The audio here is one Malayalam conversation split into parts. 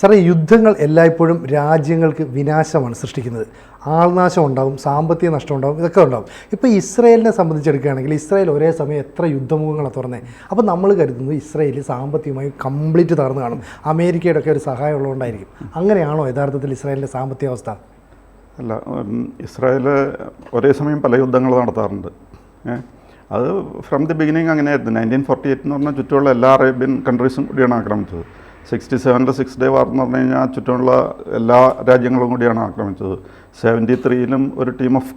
സാറേ യുദ്ധങ്ങൾ എല്ലായ്പ്പോഴും രാജ്യങ്ങൾക്ക് വിനാശമാണ് സൃഷ്ടിക്കുന്നത്. ആൾനാശം ഉണ്ടാവും സാമ്പത്തിക നഷ്ടം ഉണ്ടാവും ഇതൊക്കെ ഉണ്ടാവും. ഇപ്പോൾ ഇസ്രയേലിനെ സംബന്ധിച്ചെടുക്കുകയാണെങ്കിൽ ഇസ്രയേൽ ഒരേ സമയം എത്ര യുദ്ധമുഖങ്ങളാണ് തുറന്നേ. അപ്പോൾ നമ്മൾ കരുതുന്നത് ഇസ്രയേൽ സാമ്പത്തികമായി കംപ്ലീറ്റ് തകർന്നു കാണും. അമേരിക്കയുടെ ഒക്കെ ഒരു സഹായം ഉള്ളതുകൊണ്ടായിരിക്കും. അങ്ങനെയാണോ യഥാർത്ഥത്തിൽ ഇസ്രായേലിന്റെ സാമ്പത്തിക അവസ്ഥ? അല്ല ഇസ്രായേൽ ഒരേ സമയം പല യുദ്ധങ്ങൾ നടത്താറുണ്ട്. അത് ഫ്രം ദി ബിഗിനിങ് അങ്ങനെയായിരുന്നു. നയന്റീൻ ഫോർട്ടി എയ്റ്റ് എന്ന് പറഞ്ഞാൽ ചുറ്റുമുള്ള എല്ലാ അറേബ്യൻ കൺട്രീസും കൂടിയാണ് ആക്രമിച്ചത്. സിക്സ്റ്റി സെവനിലെ സിക്സ് ഡേ വാർ എന്ന് പറഞ്ഞു കഴിഞ്ഞാൽ ചുറ്റുമുള്ള എല്ലാ രാജ്യങ്ങളും കൂടിയാണ് ആക്രമിച്ചത്. സെവന്റി ത്രീയിലും ഒരു ടീം ഓഫ്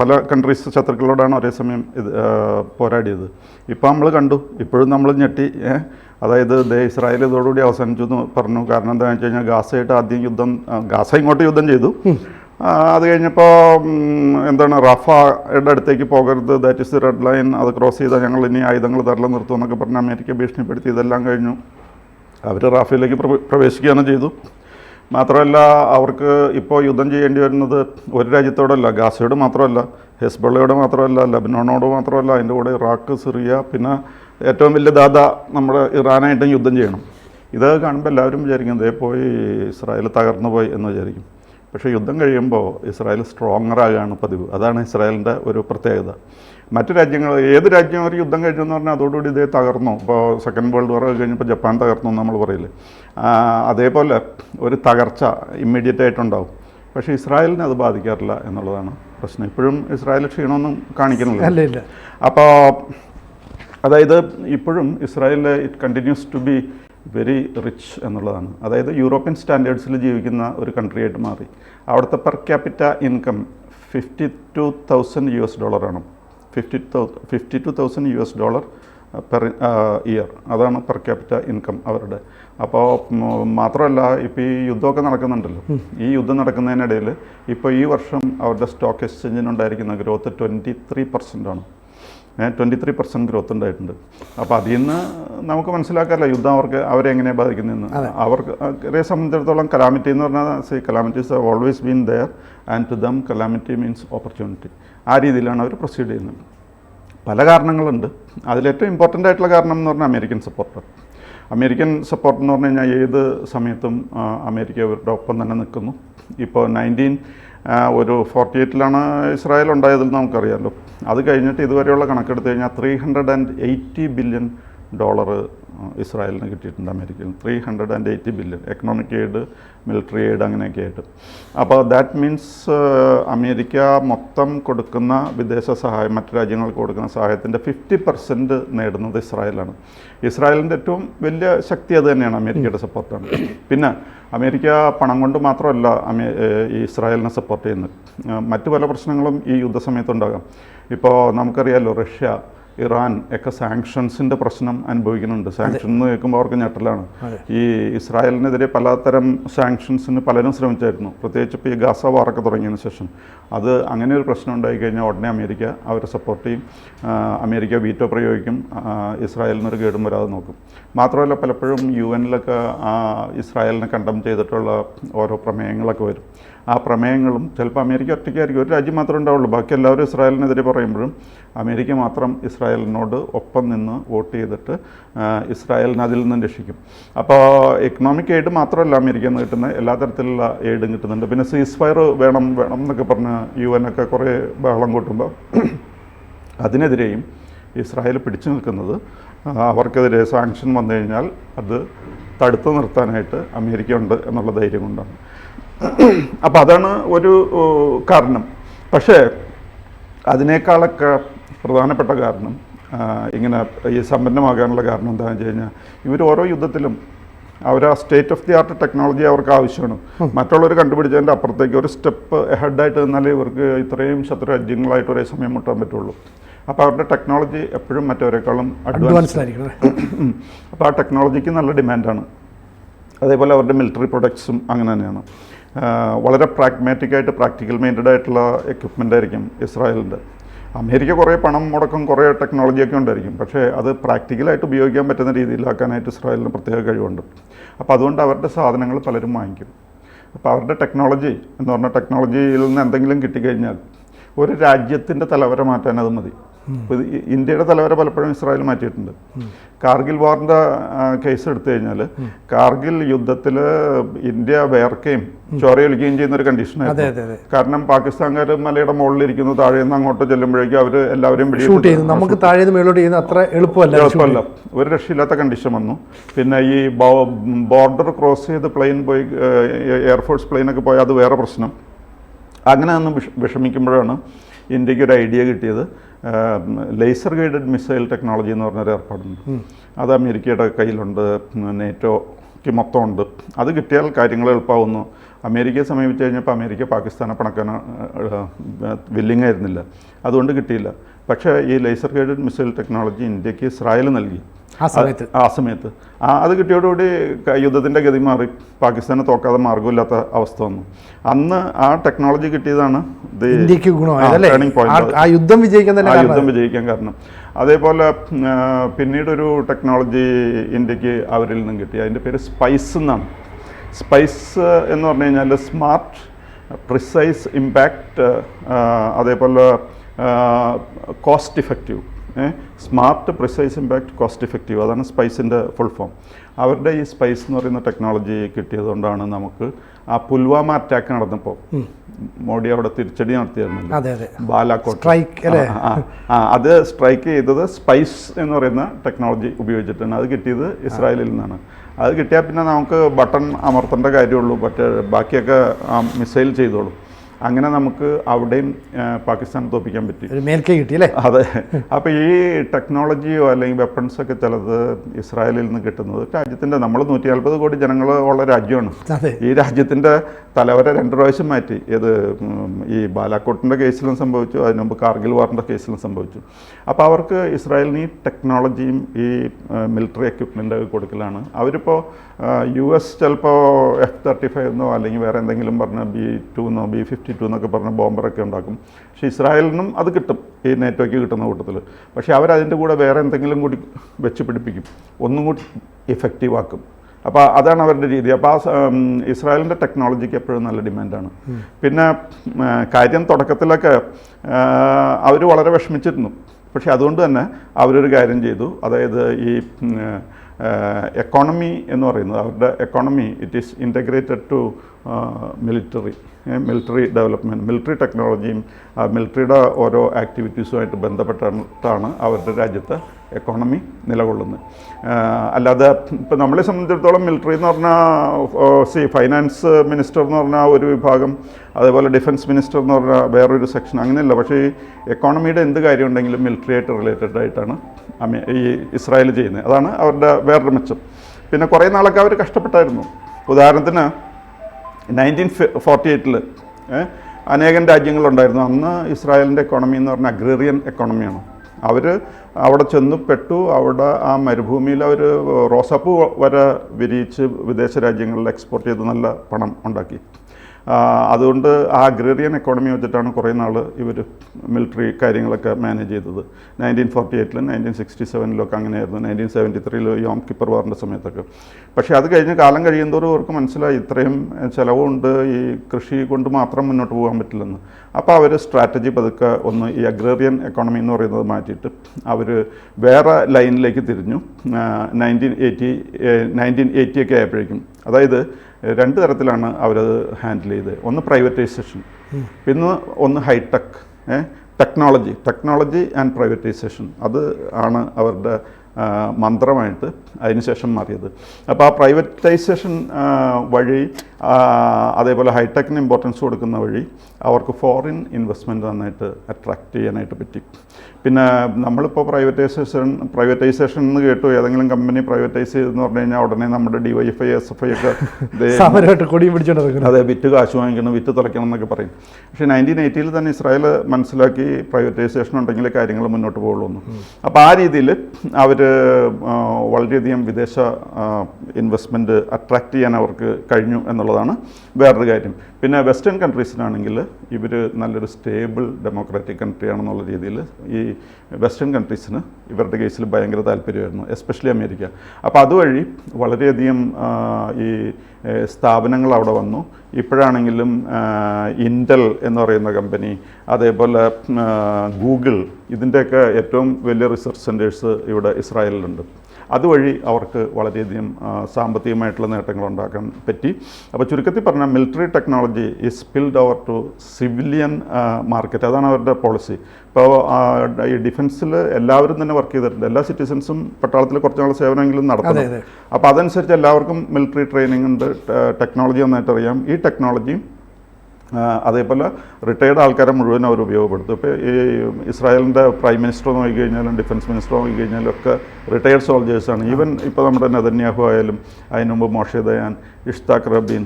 പല കൺട്രീസ് ശത്രുക്കളോടാണ് ഒരേ സമയം ഇത് പോരാടിയത്. ഇപ്പോൾ നമ്മൾ കണ്ടു. ഇപ്പോഴും നമ്മൾ ഞെട്ടി അതായത് ദേ ഇസ്രായേൽ ഇതോടുകൂടി അവസാനിച്ചു എന്ന് പറഞ്ഞു. കാരണം എന്താണെന്ന് വെച്ച് കഴിഞ്ഞാൽ ഗാസയായിട്ട് ആദ്യം യുദ്ധം ഗാസ ഇങ്ങോട്ട് യുദ്ധം ചെയ്തു. അത് കഴിഞ്ഞപ്പോൾ എന്താണ് റഫയുടെ അടുത്തേക്ക് പോകരുത് that is the red line അത് ക്രോസ് ചെയ്താൽ ഞങ്ങൾ ഇനി ആയുധങ്ങൾ തരല നിർത്തുമെന്നൊക്കെ പറഞ്ഞ് അമേരിക്ക ഭീഷണിപ്പെടുത്തി. ഇതെല്ലാം കഴിഞ്ഞു. അവർ റാഫയിലേക്ക് പ്രവ- പ്രവേശിക്കുകയാണ് ചെയ്തു. മാത്രമല്ല അവർക്ക് ഇപ്പോൾ യുദ്ധം ചെയ്യേണ്ടി വരുന്നത് ഒരു രാജ്യത്തോടല്ല ഗാസയോട് മാത്രമല്ല ഹെസ്ബള്ളയോട് മാത്രമല്ല ലബനോണോട് മാത്രമല്ല അതിന്റെ കൂടെ ഇറാഖ് സിറിയ പിന്നെ ഏറ്റവും വലിയ ദാദ നമ്മുടെ ഇറാനായിട്ടും യുദ്ധം ചെയ്യണം. ഇത് കാണുമ്പോൾ എല്ലാവരും വിചാരിക്കും ഇതേ പോയി ഇസ്രായേൽ തകർന്നു പോയി എന്ന് വിചാരിക്കും. പക്ഷേ യുദ്ധം കഴിയുമ്പോൾ ഇസ്രായേൽ സ്ട്രോങ്ങർ ആകുകയാണ് പതിവ്. അതാണ് ഇസ്രായേലിന്റെ ഒരു പ്രത്യേകത. മറ്റു രാജ്യങ്ങൾ ഏത് രാജ്യം ഒരു യുദ്ധം കഴിഞ്ഞു എന്ന് പറഞ്ഞാൽ അതോടുകൂടി ഇതേ തകർന്നു. ഇപ്പോൾ സെക്കൻഡ് വേൾഡ് വാർ കഴിഞ്ഞപ്പോൾ ജപ്പാൻ തകർന്നു നമ്മൾ പറയില്ലേ. അതേപോലെ ഒരു തകർച്ച ഇമ്മീഡിയറ്റ് ആയിട്ടുണ്ടാവും. പക്ഷേ ഇസ്രായേലിനെ അത് ബാധിക്കാറില്ല എന്നുള്ളതാണ് പ്രശ്നം. ഇപ്പോഴും ഇസ്രായേൽ ക്ഷീണമൊന്നും കാണിക്കുന്നില്ല. അല്ല ഇല്ല. അപ്പോൾ അതായത് ഇപ്പോഴും Israel it continues to be very rich എന്നുള്ളതാണ്. അതായത് യൂറോപ്യൻ സ്റ്റാൻഡേർഡ്സിൽ ജീവിക്കുന്ന ഒരു കൺട്രി ആയിട്ട് മാറി. അവിടുത്തെ per capita income fifty two thousand U S ഡോളറാണ് fifty thou fifty two thousand U S dollar per year അതാണ് പെർ ക്യാപിറ്റ ഇൻകം അവരുടെ. അപ്പോൾ മാത്രമല്ല ഇപ്പോൾ ഈ യുദ്ധമൊക്കെ നടക്കുന്നുണ്ടല്ലോ. ഈ യുദ്ധം നടക്കുന്നതിനിടയിൽ ഇപ്പോൾ ഈ വർഷം അവരുടെ സ്റ്റോക്ക് എക്സ്ചേഞ്ചിനുണ്ടായിരിക്കുന്ന ഗ്രോത്ത് ട്വന്റി ത്രീ പെർസെന്റ് ആണ്. ട്വന്റി ത്രീ പെർസെന്റ് ഗ്രോത്ത് ഉണ്ടായിട്ടുണ്ട്. അപ്പോൾ അതിൽ നിന്ന് നമുക്ക് മനസ്സിലാക്കാമല്ലോ യുദ്ധം അവർക്ക് അവരെ എങ്ങനെ ബാധിക്കുന്നതെന്ന്. അവർക്ക് അവരെ സംബന്ധിച്ചിടത്തോളം കലാമിറ്റി എന്ന് പറഞ്ഞാൽ see calamities have always been there and to them calamity means opportunity ആ രീതിയിലാണ് അവർ പ്രൊസീഡ് ചെയ്യുന്നത്. പല കാരണങ്ങളുണ്ട്. അതിലേറ്റവും ഇമ്പോർട്ടന്റ് ആയിട്ടുള്ള കാരണം എന്ന് പറഞ്ഞാൽ അമേരിക്കൻ സപ്പോർട്ട് അമേരിക്കൻ സപ്പോർട്ട് എന്ന് പറഞ്ഞു കഴിഞ്ഞാൽ ഏത് സമയത്തും അമേരിക്ക അവരുടെ ഒപ്പം തന്നെ നിൽക്കുന്നു. ഇപ്പോൾ നയന്റീൻ ഒരു ഫോർട്ടി എയ്റ്റിലാണ് ഇസ്രായേൽ ഉണ്ടായതിൽ നമുക്കറിയാമല്ലോ അത് കഴിഞ്ഞിട്ട് ഇതുവരെയുള്ള കണക്കെടുത്ത് കഴിഞ്ഞാൽ three hundred and eighty billion dollar ഇസ്രായേലിന് കിട്ടിയിട്ടുണ്ട് അമേരിക്കയിൽ. Three hundred and eighty billion economic aid military aid അങ്ങനെയൊക്കെ ആയിട്ട്. അപ്പോൾ ദാറ്റ് മീൻസ് അമേരിക്ക മൊത്തം കൊടുക്കുന്ന വിദേശ സഹായം മറ്റു രാജ്യങ്ങൾക്ക് കൊടുക്കുന്ന സഹായത്തിന്റെ ഫിഫ്റ്റി പെർസെന്റ് നേടുന്നത് ഇസ്രായേലാണ്. ഇസ്രായേലിന്റെ ഏറ്റവും വലിയ ശക്തി അത് തന്നെയാണ് അമേരിക്കയുടെ സപ്പോർട്ടാണ് പിന്നെ അമേരിക്ക പണം കൊണ്ട് മാത്രമല്ല അമേ ഈ ഇസ്രായേലിനെ സപ്പോർട്ട് ചെയ്യുന്നത്. മറ്റു പല പ്രശ്നങ്ങളും ഈ യുദ്ധസമയത്തുണ്ടാകാം ഇപ്പോൾ നമുക്കറിയാമല്ലോ റഷ്യ ഇറാൻ ഒക്കെ സാങ്ഷൻസിന്റെ പ്രശ്നം അനുഭവിക്കുന്നുണ്ട്. സാങ്ഷൻ എന്ന് കേൾക്കുമ്പോൾ അവർക്ക് ഞെട്ടലാണ്. ഈ ഇസ്രായേലിനെതിരെ പലതരം സാങ്ഷൻസിന് പലരും ശ്രമിച്ചായിരുന്നു. പ്രത്യേകിച്ച് ഇപ്പോൾ ഈ ഗാസ വാറൊക്കെ തുടങ്ങിയതിന് ശേഷം. അത് അങ്ങനെ ഒരു പ്രശ്നം ഉണ്ടായി കഴിഞ്ഞാൽ ഉടനെ അമേരിക്ക അവരെ സപ്പോർട്ട് ചെയ്യും. അമേരിക്ക വീറ്റോ പ്രയോഗിക്കും. ഇസ്രായേലിന് ഒരു കേടും വരാതെ നോക്കും. മാത്രമല്ല പലപ്പോഴും യു എനിലൊക്കെ ഇസ്രായേലിനെ കണ്ടം ചെയ്തിട്ടുള്ള ഓരോ പ്രമേയങ്ങളൊക്കെ വരും. ആ പ്രമേയങ്ങളും ചിലപ്പോൾ അമേരിക്ക ഒറ്റയ്ക്കായിരിക്കും. ഒരു രാജ്യം മാത്രമേ ഉണ്ടാവുള്ളൂ. ബാക്കി എല്ലാവരും ഇസ്രായേലിനെതിരെ പറയുമ്പോഴും അമേരിക്ക മാത്രം ഇസ്രായേലിനോട് ഒപ്പം നിന്ന് വോട്ട് ചെയ്തിട്ട് ഇസ്രായേലിനെ അതിൽ നിന്നും രക്ഷിക്കും. അപ്പോൾ എക്കണോമിക് എയ്ഡ് മാത്രമല്ല അമേരിക്കയിൽ നിന്ന് എല്ലാ തരത്തിലുള്ള എയ്ഡും കിട്ടുന്നുണ്ട്. പിന്നെ സീസ് ഫയർ വേണം വേണം എന്നൊക്കെ പറഞ്ഞ് യു എൻ ഒക്കെ കുറേ ബഹളം കൂട്ടുമ്പോൾ അതിനെതിരെയും ഇസ്രായേൽ പിടിച്ചു നിൽക്കുന്നത് അവർക്കെതിരെ സാങ്ഷൻ വന്നു കഴിഞ്ഞാൽ അത് തടുത്തു നിർത്താനായിട്ട് അമേരിക്ക ഉണ്ട് എന്നുള്ള ധൈര്യം കൊണ്ടാണ്. അപ്പോൾ അതാണ് ഒരു കാരണം. പക്ഷേ അതിനേക്കാളൊക്കെ പ്രധാനപ്പെട്ട കാരണം ഇങ്ങനെ ഈ സമ്പന്നമാകാനുള്ള കാരണം എന്താണെന്ന് വെച്ച് കഴിഞ്ഞാൽ ഇവർ ഓരോ യുദ്ധത്തിലും അവർ ആ state of the art technology അവർക്ക് ആവശ്യമാണ്. മറ്റുള്ളവർ കണ്ടുപിടിച്ചതിന്റെ അപ്പുറത്തേക്ക് ഒരു സ്റ്റെപ്പ് ഹെഡായിട്ട് നിന്നാലേ ഇവർക്ക് ഇത്രയും ശത്രു രാജ്യങ്ങളായിട്ട് ഒരേ സമയം മുട്ടാൻ പറ്റുള്ളൂ. അപ്പോൾ അവരുടെ ടെക്നോളജി എപ്പോഴും മറ്റവരെക്കാളും അഡ്വാൻസ് ആയിരിക്കും അപ്പോൾ ആ ടെക്നോളജിക്ക് നല്ല ഡിമാൻഡാണ് അതേപോലെ അവരുടെ മിലിറ്ററി പ്രൊഡക്ട്സും അങ്ങനെ തന്നെയാണ്. വളരെ പ്രാഗ്മാറ്റിക്കായിട്ട് പ്രാക്ടിക്കൽ മൈൻഡഡ് ആയിട്ടുള്ള എക്യുപ്മെന്റ് ആയിരിക്കും ഇസ്രായേലിന്റെ. അമേരിക്ക കുറേ പണം മുടക്കും കുറേ ടെക്നോളജിയൊക്കെ ഉണ്ടായിരിക്കും. പക്ഷേ അത് പ്രാക്ടിക്കലായിട്ട് ഉപയോഗിക്കാൻ പറ്റുന്ന രീതിയിലാക്കാനായിട്ട് ഇസ്രായേലിന് പ്രത്യേക കഴിവുണ്ട്. അപ്പോൾ അതുകൊണ്ട് അവരുടെ സാധനങ്ങൾ പലരും വാങ്ങിക്കും. അപ്പോൾ അവരുടെ ടെക്നോളജി എന്ന് പറഞ്ഞാൽ ടെക്നോളജിയിൽ നിന്ന് എന്തെങ്കിലും കിട്ടിക്കഴിഞ്ഞാൽ ഒരു രാജ്യത്തിന്റെ തലവരെ മാറ്റാൻ അത് മതി. ഇന്ത്യയുടെ തലവരെ പലപ്പോഴും ഇസ്രായേൽ മാറ്റിയിട്ടുണ്ട്. കാർഗിൽ വാറിന്റെ കേസ് എടുത്തു കഴിഞ്ഞാൽ കാർഗിൽ യുദ്ധത്തിൽ ഇന്ത്യ വേർക്കുകയും ചോരയൊലിക്കുകയും ചെയ്യുന്ന ഒരു കണ്ടീഷനായിരുന്നു കാരണം പാകിസ്ഥാൻകാർ മലയുടെ മുകളിലിരിക്കുന്നു താഴെ നിന്ന് അങ്ങോട്ട് ചെല്ലുമ്പോഴേക്കും അവർ ചെയ്തു നമുക്ക് താഴെ നിന്ന് മേലോട്ട് ചെയ്യുന്ന അത്ര എളുപ്പമല്ല എളുപ്പമല്ല. ഒരു രക്ഷയില്ലാത്ത കണ്ടീഷൻ വന്നു. പിന്നെ ഈ ബോർഡർ ക്രോസ് ചെയ്ത് പ്ലെയിൻ പോയി എയർഫോഴ്സ് പ്ലെയിനൊക്കെ പോയി അത് വേറെ പ്രശ്നം. അങ്ങനെ ഒന്ന് വിഷ വിഷമിക്കുമ്പോഴാണ് ഇന്ത്യയ്ക്ക് ഒരു ഐഡിയ കിട്ടിയത്. ലേസർ ഗൈഡഡ് മിസൈൽ ടെക്നോളജി എന്ന് പറഞ്ഞൊരു ഏർപ്പാടുണ്ട്. അത് അമേരിക്കയുടെ കയ്യിലുണ്ട് നേറ്റോക്ക് മൊത്തം ഉണ്ട് അത് കിട്ടിയാൽ കാര്യങ്ങൾ എളുപ്പമാവുന്നു അമേരിക്കയെ സമീപിച്ച് കഴിഞ്ഞപ്പോൾ അമേരിക്ക പാകിസ്ഥാനെ പണക്കാൻ വില്ലിങ് ആയിരുന്നില്ല. അതുകൊണ്ട് കിട്ടിയില്ല. പക്ഷേ ഈ ലേസർ ഗൈഡഡ് മിസൈൽ ടെക്നോളജി ഇന്ത്യയ്ക്ക് ഇസ്രായേൽ നൽകി. ആ സമയത്ത്. ആ സമയത്ത്. ആ അത് കിട്ടിയോടുകൂടി യുദ്ധത്തിന്റെ ഗതി മാറി. പാകിസ്ഥാനെ തോക്കാതെ മാർഗമില്ലാത്ത അവസ്ഥ വന്നു. അന്ന് ആ ടെക്നോളജി കിട്ടിയതാണ് ഇന്ത്യയ്ക്ക് ആ- യുദ്ധം വിജയിക്കാൻ ആ കാരണം യുദ്ധം വിജയിക്കാൻ കാരണം. അതേപോലെ പിന്നീട് ഒരു പിന്നീടൊരു ടെക്നോളജി ഇന്ത്യയ്ക്ക് അവരിൽ നിന്നും കിട്ടി. അതിന്റെ പേര് സ്പൈസ് എന്നാണ്. സ്പൈസ് എന്ന് പറഞ്ഞു കഴിഞ്ഞാൽ സ്മാർട്ട് പ്രിസൈസ് ഇമ്പാക്റ്റ് അതേപോലെ cost effective smart precise impact cost effective അതാണ് സ്പൈസിന്റെ ഫുൾ ഫോം അവരുടെ ഈ സ്പൈസ് എന്ന് പറയുന്ന ടെക്നോളജി കിട്ടിയതുകൊണ്ടാണ് നമുക്ക് ആ പുൽവാമ അറ്റാക്ക് നടന്നപ്പോൾ മോഡി അവിടെ തിരിച്ചടി അതെ ബാലാക്കോട്ട് അത് സ്ട്രൈക്ക് ചെയ്തത് സ്പൈസ് എന്ന് പറയുന്ന ടെക്നോളജി ഉപയോഗിച്ചിട്ടാണ്. അത് കിട്ടിയത് ഇസ്രായേലിൽ നിന്നാണ്. അത് കിട്ടിയാൽ പിന്നെ നമുക്ക് ബട്ടൺ അമർത്തേണ്ട കാര്യമുള്ളൂ മറ്റേ ബാക്കിയൊക്കെ മിസൈൽ ചെയ്തോളും. അങ്ങനെ നമുക്ക് അവിടെയും പാകിസ്ഥാൻ തോപ്പിക്കാൻ പറ്റി. ഒരു മേൽക്കൈ കിട്ടി അല്ലേ? അതെ. അപ്പോൾ ഈ ടെക്നോളജിയോ അല്ലെങ്കിൽ വെപ്പൺസ് ഒക്കെ ചിലത് ഇസ്രായേലിൽ നിന്ന് കിട്ടുന്നത് രാജ്യത്തിന്റെ നമ്മൾ നൂറ്റി നാൽപ്പത് കോടി ജനങ്ങൾ ഉള്ള രാജ്യമാണ്. ഈ രാജ്യത്തിന്റെ തലവരെ രണ്ട് പ്രാവശ്യം മാറ്റി. ഇത് ഈ ബാലാക്കോട്ടിന്റെ കേസിലും സംഭവിച്ചു അതിനുമുമ്പ് കാർഗിൽ വാറിന്റെ കേസിലും സംഭവിച്ചു. അപ്പോൾ അവർക്ക് ഇസ്രായേലിന് ഈ ടെക്നോളജിയും ഈ മിലിറ്ററി എക്യുപ്മെന്റ് കൊടുക്കലാണ്. അവരിപ്പോൾ യു എസ് ചിലപ്പോൾ എഫ് തേർട്ടി ഫൈവ് എന്നോ അല്ലെങ്കിൽ വേറെ എന്തെങ്കിലും പറഞ്ഞ ബി ടു എന്നോ ബി ഫിഫ്റ്റി ടു എന്നൊക്കെ പറഞ്ഞ് ബോംബറൊക്കെ ഉണ്ടാക്കും. പക്ഷേ ഇസ്രായേലിനും അത് കിട്ടും. ഈ നേറ്റോയ്ക്ക് കിട്ടുന്ന കൂട്ടത്തിൽ പക്ഷേ അവരതിന്റെ കൂടെ വേറെ എന്തെങ്കിലും കൂടി വെച്ച് പിടിപ്പിക്കും. ഒന്നും കൂടി ഇഫക്റ്റീവ് ആക്കും. അപ്പോൾ അതാണ് അവരുടെ രീതി. അപ്പോൾ ആ ഇസ്രായേലിന്റെ ടെക്നോളജിക്ക് എപ്പോഴും നല്ല ഡിമാൻഡാണ് പിന്നെ കാര്യം തുടക്കത്തിലൊക്കെ അവർ വളരെ വിഷമിച്ചിരുന്നു. പക്ഷേ അതുകൊണ്ട് തന്നെ അവരൊരു കാര്യം ചെയ്തു. അതായത് ഈ എക്കോണമി എന്ന് പറയുന്നത് അവരുടെ economy it is integrated to military military development military ടെക്നോളജിയും മിലിറ്ററിയുടെ ഓരോ ആക്ടിവിറ്റീസുമായിട്ട് ബന്ധപ്പെട്ടിട്ടാണ് അവരുടെ രാജ്യത്ത് എക്കോണമി നിലകൊള്ളുന്നത്. അല്ലാതെ ഇപ്പം നമ്മളെ സംബന്ധിച്ചിടത്തോളം മിലിറ്ററി എന്ന് പറഞ്ഞാൽ സി ഫൈനാൻസ് മിനിസ്റ്റർ എന്ന് പറഞ്ഞാൽ ഒരു വിഭാഗം അതേപോലെ ഡിഫൻസ് മിനിസ്റ്റർ എന്ന് പറഞ്ഞാൽ വേറൊരു സെക്ഷൻ അങ്ങനെയല്ല. പക്ഷേ എക്കോണമിയുടെ എന്ത് കാര്യം ഉണ്ടെങ്കിലും മിലിറ്ററി ആയിട്ട് റിലേറ്റഡ് ആയിട്ടാണ് ഈ ഇസ്രായേൽ ചെയ്യുന്നത്. അതാണ് അവരുടെ വേറൊരു മെച്ചം. പിന്നെ കുറേ നാളൊക്കെ അവർ കഷ്ടപ്പെട്ടായിരുന്നു. ഉദാഹരണത്തിന് നയന്റീൻ ഫോർട്ടി എയ്റ്റിൽ അനേകം രാജ്യങ്ങളുണ്ടായിരുന്നു. അന്ന് ഇസ്രായേലിന്റെ എക്കോണമി എന്ന് പറഞ്ഞാൽ അഗ്രേറിയൻ എക്കോണമിയാണ് അവർ അവിടെ ചെന്ന് പെട്ടു. അവിടെ ആ മരുഭൂമിയിൽ അവർ റോസപ്പ് വരെ വിരിയിച്ച് വിദേശ രാജ്യങ്ങളിൽ എക്സ്പോർട്ട് ചെയ്ത് നല്ല പണം ഉണ്ടാക്കി. അതുകൊണ്ട് ആ അഗ്രേറിയൻ എക്കോണമി വെച്ചിട്ടാണ് കുറേ നാൾ ഇവർ മിലിറ്ററി കാര്യങ്ങളൊക്കെ മാനേജ് ചെയ്തത്. നയന്റീൻ ഫോർട്ടി എയ്റ്റിലും നയന്റീൻ സിക്സ്റ്റി സെവനിലൊക്കെ അങ്ങനെയായിരുന്നു. നയന്റീൻ സെവന്റി ത്രീയിൽ യോം കിപ്പർ വാറിന്റെ സമയത്തൊക്കെ. പക്ഷേ അത് കഴിഞ്ഞ് കാലം കഴിയുന്തോറും അവർക്ക് മനസ്സിലായി ഇത്രയും ചിലവുണ്ട് ഈ കൃഷി കൊണ്ട് മാത്രം മുന്നോട്ട് പോകാൻ പറ്റില്ലെന്ന്. അപ്പോൾ അവർ സ്ട്രാറ്റജി പതുക്കെ ഒന്ന് ഈ അഗ്രേറിയൻ എക്കോണമി എന്ന് പറയുന്നത് മാറ്റിയിട്ട് അവർ വേറെ ലൈനിലേക്ക് തിരിഞ്ഞു. നയന്റീൻ എയ്റ്റി നയന്റീൻ എയ്റ്റി ഒക്കെ ആയപ്പോഴേക്കും അതായത് രണ്ട് തരത്തിലാണ് അവരത് ഹാൻഡിൽ ചെയ്തത്. ഒന്ന് പ്രൈവറ്റൈസേഷൻ പിന്നെ ഒന്ന് high tech technology technology and privatisation അത് ആണ് അവരുടെ മന്ത്രമായിട്ട് അതിനുശേഷം മാറിയത്. അപ്പോൾ ആ പ്രൈവറ്റൈസേഷൻ വഴി അതേപോലെ ഹൈടെക്കിന് ഇമ്പോർട്ടൻസ് കൊടുക്കുന്ന വഴി അവർക്ക് ഫോറിൻ ഇൻവെസ്റ്റ്മെന്റ് നന്നായിട്ട് അട്രാക്റ്റ് ചെയ്യാനായിട്ട് പറ്റി. പിന്നെ നമ്മളിപ്പോൾ പ്രൈവറ്റൈസേഷൻ പ്രൈവറ്റൈസേഷൻ എന്ന് കേട്ടു. ഏതെങ്കിലും കമ്പനി പ്രൈവറ്റൈസ് ചെയ്തെന്ന് പറഞ്ഞു കഴിഞ്ഞാൽ ഉടനെ നമ്മുടെ D Y F I S F I ഒക്കെ അതെ വിറ്റ് കാശ് വാങ്ങിക്കണം വിറ്റ് തുളയ്ക്കണം എന്നൊക്കെ പറയും. പക്ഷേ നയന്റീൻ എയ്റ്റിയിൽ തന്നെ ഇസ്രായേൽ മനസ്സിലാക്കി പ്രൈവറ്റൈസേഷൻ ഉണ്ടെങ്കിൽ കാര്യങ്ങൾ മുന്നോട്ട് പോകുള്ളൂ അപ്പോൾ ആ രീതിയിൽ അവർ വളരെയധികം വിദേശ ഇൻവെസ്റ്റ്മെന്റ് അട്രാക്റ്റ് ചെയ്യാൻ അവർക്ക് കഴിഞ്ഞു എന്നുള്ളത് എന്നുള്ളതാണ് വേറൊരു കാര്യം. പിന്നെ വെസ്റ്റേൺ കൺട്രീസിനാണെങ്കിൽ ഇവർ നല്ലൊരു സ്റ്റേബിൾ ഡെമോക്രാറ്റിക് കൺട്രി ആണെന്നുള്ള രീതിയിൽ ഈ വെസ്റ്റേൺ കൺട്രീസിന് ഇവരുടെ കേസിൽ ഭയങ്കര താല്പര്യമായിരുന്നു എസ്പെഷ്യലി അമേരിക്ക. അപ്പോൾ അതുവഴി വളരെയധികം ഈ സ്ഥാപനങ്ങൾ അവിടെ വന്നു. ഇപ്പോഴാണെങ്കിലും ഇൻഡൽ എന്ന് പറയുന്ന കമ്പനി അതേപോലെ ഗൂഗിൾ ഇതിന്റെയൊക്കെ ഏറ്റവും വലിയ റിസർച്ച് സെന്റേഴ്സ് ഇവിടെ ഇസ്രായേലിലുണ്ട്. അതുവഴി അവർക്ക് വളരെയധികം സാമ്പത്തികമായിട്ടുള്ള നേട്ടങ്ങൾ ഉണ്ടാക്കാൻ പറ്റി. അപ്പോൾ ചുരുക്കത്തിൽ പറഞ്ഞാൽ military technology is spilled over to civilian market അതാണ് അവരുടെ പോളിസി ഇപ്പോൾ ഈ ഡിഫൻസിൽ എല്ലാവരും തന്നെ വർക്ക് ചെയ്തിട്ടുണ്ട്. എല്ലാ സിറ്റിസൺസും പട്ടാളത്തിൽ കുറച്ച് നാൾ സേവനമെങ്കിലും നടത്തണം അപ്പോൾ അതനുസരിച്ച് എല്ലാവർക്കും മിലിറ്ററി ട്രെയിനിങ് ഉണ്ട് ടെക്നോളജി നന്നായിട്ട് അറിയാം ഈ ടെക്നോളജിയും അതേപോലെ റിട്ടയർഡ് ആൾക്കാരെ മുഴുവൻ അവർ ഉപയോഗപ്പെടുത്തും. ഇപ്പോൾ ഈ ഇസ്രായേലിന്റെ പ്രൈം മിനിസ്റ്റർ നോക്കിക്കഴിഞ്ഞാലും ഡിഫൻസ് മിനിസ്റ്റർ നോക്കിക്കഴിഞ്ഞാലും ഒക്കെ റിട്ടയർഡ് സോൾജേഴ്സാണ് ഈവൻ ഇപ്പോൾ നമ്മുടെ നെതന്യാഹു ആയാലും അതിനുമുമ്പ് മുമ്പ് ദയാൻ ഇഷ്താഖ് റബീൻ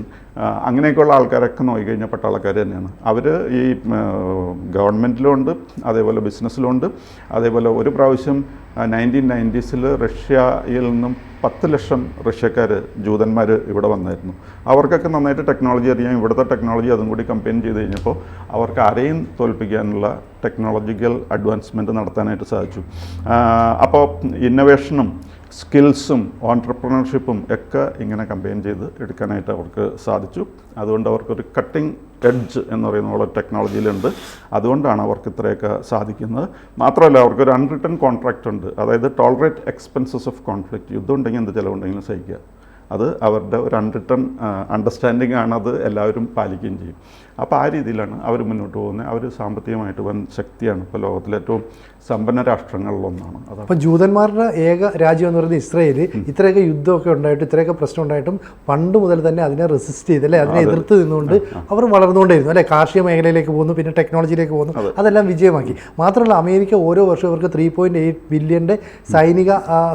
അങ്ങനെയൊക്കെയുള്ള ആൾക്കാരൊക്കെ നോക്കിക്കഴിഞ്ഞാൽ പട്ടാളക്കാർ തന്നെയാണ്. അവർ ഈ ഗവൺമെന്റിലും ഉണ്ട് അതേപോലെ ബിസിനസ്സിലുണ്ട് അതേപോലെ ഒരു പ്രാവശ്യം നയന്റീൻ നയന്റീസിൽ റഷ്യയിൽ നിന്നും പത്ത് ലക്ഷം റഷ്യക്കാർ ജൂതന്മാർ ഇവിടെ വന്നായിരുന്നു. അവർക്കൊക്കെ നന്നായിട്ട് ടെക്നോളജി അറിയാം. ഇവിടുത്തെ ടെക്നോളജി അതും കൂടി കമ്പയിൻ ചെയ്ത് കഴിഞ്ഞപ്പോൾ അവർക്ക് ആരെയും തോൽപ്പിക്കാനുള്ള ടെക്നോളജിക്കൽ അഡ്വാൻസ്മെന്റ് നടത്താനായിട്ട് സാധിച്ചു. അപ്പോൾ ഇന്നൊവേഷനും സ്കിൽസും ഓൺടർപ്രണർഷിപ്പും ഒക്കെ ഇങ്ങനെ കമ്പയിൻ ചെയ്ത് എടുക്കാനായിട്ട് അവർക്ക് സാധിച്ചു. അതുകൊണ്ട് അവർക്കൊരു കട്ടിംഗ് എഡ്ജ് എന്ന് പറയുന്ന പോലെ ടെക്നോളജിയിലുണ്ട് അതുകൊണ്ടാണ് അവർക്ക് ഇത്രയൊക്കെ സാധിക്കുന്നത്. മാത്രമല്ല അവർക്കൊരു അൺറിട്ടൺ കോൺട്രാക്റ്റ് ഉണ്ട്. അതായത് ടോളറേറ്റ് എക്സ്പെൻസസ് ഓഫ് കോൺഫ്ലിക്റ്റ് യുദ്ധം ഉണ്ടെങ്കിൽ എന്ത് ചിലവുണ്ടെങ്കിലും സഹിക്കുക. അത് അവരുടെ ഒരു അൺറിട്ടൺ അണ്ടർസ്റ്റാൻഡിംഗ് ആണ് അത് എല്ലാവരും പാലിക്കുകയും ചെയ്യും. അപ്പോൾ ആ രീതിയിലാണ് അവർ മുന്നോട്ട് പോകുന്നത്. അവർ സാമ്പത്തികമായിട്ട് വൻ ശക്തിയാണ് ഇപ്പോൾ ലോകത്തിലെ ഏറ്റവും സമ്പന്ന രാഷ്ട്രങ്ങളിലൊന്നാണ്. അതാണ് അപ്പോൾ ജൂതന്മാരുടെ ഏക രാജ്യം എന്ന് പറയുന്നത് ഇസ്രയേൽ ഇത്രയൊക്കെ യുദ്ധമൊക്കെ ഉണ്ടായിട്ടും ഇത്രയൊക്കെ പ്രശ്നം ഉണ്ടായിട്ടും പണ്ട് മുതൽ തന്നെ അതിനെ റെസിസ്റ്റ് ചെയ്ത് അല്ലെ അതിനെ എതിർത്ത് നിന്നുകൊണ്ട് അവർ വളർന്നുകൊണ്ടേയിരുന്നു അല്ലെ കാർഷിക മേഖലയിലേക്ക് പോകുന്നു പിന്നെ ടെക്നോളജിയിലേക്ക് പോകുന്നു. അതെല്ലാം വിജയമാക്കി. മാത്രമല്ല അമേരിക്ക ഓരോ വർഷവും ഇവർക്ക് ത്രീ പോയിന്റ് എയ്റ്റ് ബില്യന്റെ സൈനിക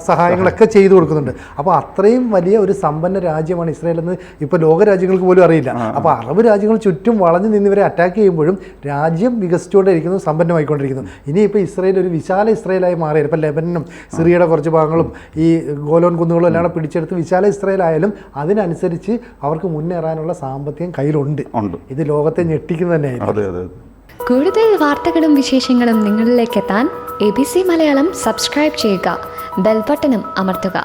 സഹായങ്ങളൊക്കെ ചെയ്തു കൊടുക്കുന്നുണ്ട്. അപ്പോൾ അത്രയും വലിയ ഒരു സമ്പന്ന രാജ്യമാണ് ഇസ്രയേൽ എന്ന് ഇപ്പോൾ ലോകരാജ്യങ്ങൾക്ക് പോലും അറിയില്ല. അപ്പോൾ അറബ് രാജ്യങ്ങൾ ചുറ്റും വളഞ്ഞു നിന്ന് ഇവരെ അറ്റാക്ക് ചെയ്യുമ്പോഴും രാജ്യം വികസിച്ചുകൊണ്ടിരിക്കുന്നു സമ്പന്നമായിക്കൊണ്ടിരിക്കുന്നു ഇനിയിപ്പോൾ ഇസ്രായേൽ ഒരു വിശാല ഇസ്രയേലായി മാറിയത്. ഇപ്പം ലെബനനും സിറിയയുടെ കുറച്ച് ഭാഗങ്ങളും ഈ ഗോലോൻ കുന്നുകളും എല്ലാം പിടിച്ചെടുത്ത് വിശാല ഇസ്രയേലായാലും ആയാലും അതിനനുസരിച്ച് അവർക്ക് മുന്നേറാനുള്ള സാമ്പത്തികം കയ്യിലുണ്ട്. ഇത് ലോകത്തെ ഞെട്ടിക്കുന്നത് തന്നെയായിരുന്നു അതെ അതെ അതെ. കൂടുതൽ വാർത്തകളും വിശേഷങ്ങളും നിങ്ങളിലേക്ക് എത്താൻ A B C Malayalam subscribe ചെയ്യുക. ബെൽബട്ടനും അമർത്തുക.